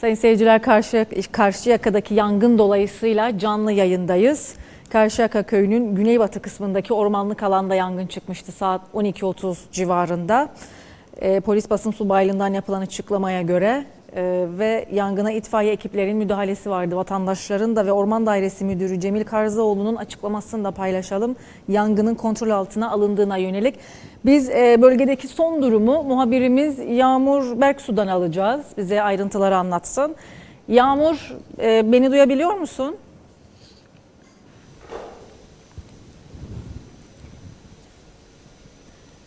Sayın seyirciler Karşı, Karşıyaka'daki yangın dolayısıyla canlı yayındayız. Karşıyaka köyünün güneybatı kısmındaki ormanlık alanda yangın çıkmıştı saat 12.30 civarında. Ee, polis basın subaylığından yapılan açıklamaya göre e, ve yangına itfaiye ekiplerinin müdahalesi vardı. Vatandaşların da ve Orman Dairesi Müdürü Cemil Karzaoğlu'nun açıklamasını da paylaşalım. Yangının kontrol altına alındığına yönelik. Biz e, bölgedeki son durumu muhabirimiz Yağmur Berksu'dan alacağız. Bize ayrıntıları anlatsın. Yağmur e, beni duyabiliyor musun?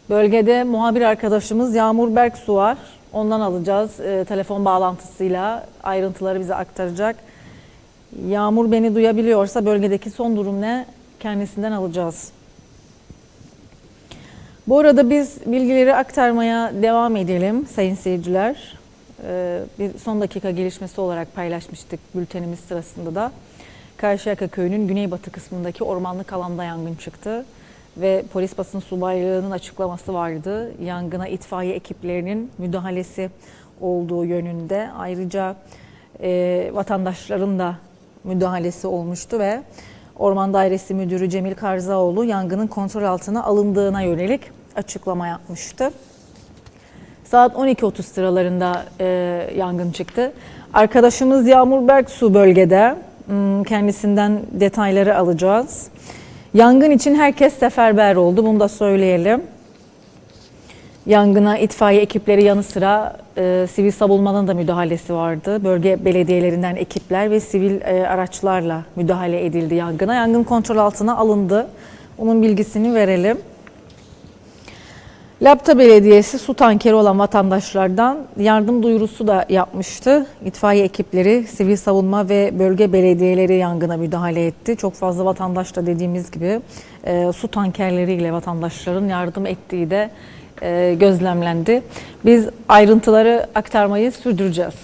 Bölgede muhabir arkadaşımız Yağmur Berksu var. Ondan alacağız e, telefon bağlantısıyla ayrıntıları bize aktaracak. Yağmur beni duyabiliyorsa bölgedeki son durum ne? Kendisinden alacağız. Bu arada biz bilgileri aktarmaya devam edelim sayın seyirciler. Ee, bir son dakika gelişmesi olarak paylaşmıştık bültenimiz sırasında da. Karşıyaka köyünün güneybatı kısmındaki ormanlık alanda yangın çıktı. Ve polis basın subaylığının açıklaması vardı. Yangına itfaiye ekiplerinin müdahalesi olduğu yönünde. Ayrıca e, vatandaşların da müdahalesi olmuştu ve Orman Dairesi Müdürü Cemil Karzaoğlu yangının kontrol altına alındığına yönelik açıklama yapmıştı. Saat 12.30 sıralarında e, yangın çıktı. Arkadaşımız Yağmur Berksu bölgede. Hmm, Kendisinden detayları alacağız. Yangın için herkes seferber oldu. Bunu da söyleyelim. Yangına itfaiye ekipleri yanı sıra e, sivil savunmanın da müdahalesi vardı. Bölge belediyelerinden ekipler ve sivil e, araçlarla müdahale edildi yangına. Yangın kontrol altına alındı. Onun bilgisini verelim. Lapta Belediyesi su tankeri olan vatandaşlardan yardım duyurusu da yapmıştı. İtfaiye ekipleri, sivil savunma ve bölge belediyeleri yangına müdahale etti. Çok fazla vatandaş da dediğimiz gibi e, su tankerleriyle vatandaşların yardım ettiği de e, gözlemlendi. Biz ayrıntıları aktarmayı sürdüreceğiz.